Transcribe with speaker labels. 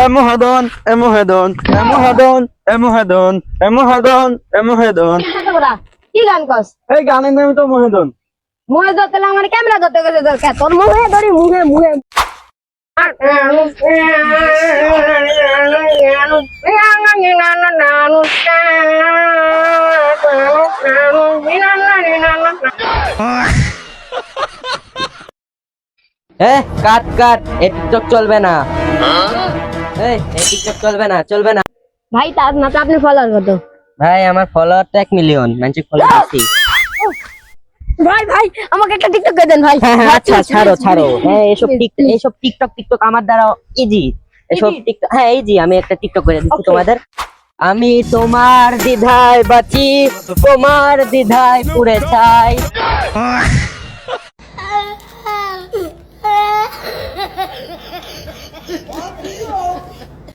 Speaker 1: এমোহেদন এমোহেদন এমোহেদন এমোহেদন এমোহেদন এমোহেদন
Speaker 2: কি গান কস?
Speaker 1: এই গানের নাম তো মোহেদন।
Speaker 2: মুহে ধরতে আমার ক্যামেরা ধরতে গেছে দরকার তোর মুহে ধরি মুহে মুহে
Speaker 3: এ কাট কাট এ টিকটক চলবে না। এই টিকটক চলবে না চলবে না।
Speaker 2: ভাই তার না তো আপনি ফলোয়ার কত?
Speaker 3: ভাই আমার ফলোয়ার তো এক মিলিয়ন মানুষ ফলো দিচ্ছি
Speaker 2: ভাই ভাই আমাকে একটা টিকটক করে দেন ভাই।
Speaker 3: আচ্ছা ছাড়ো ছাড়ো হ্যাঁ এসব টিক এসব টিকটক টিকটক আমার দ্বারা ইজি এসব টিকটক হ্যাঁ ইজি আমি একটা টিকটক করে দিচ্ছি তোমাদের। আমি তোমার দ্বিধায় বাঁচি তোমার দ্বিধায় পুড়ে চাই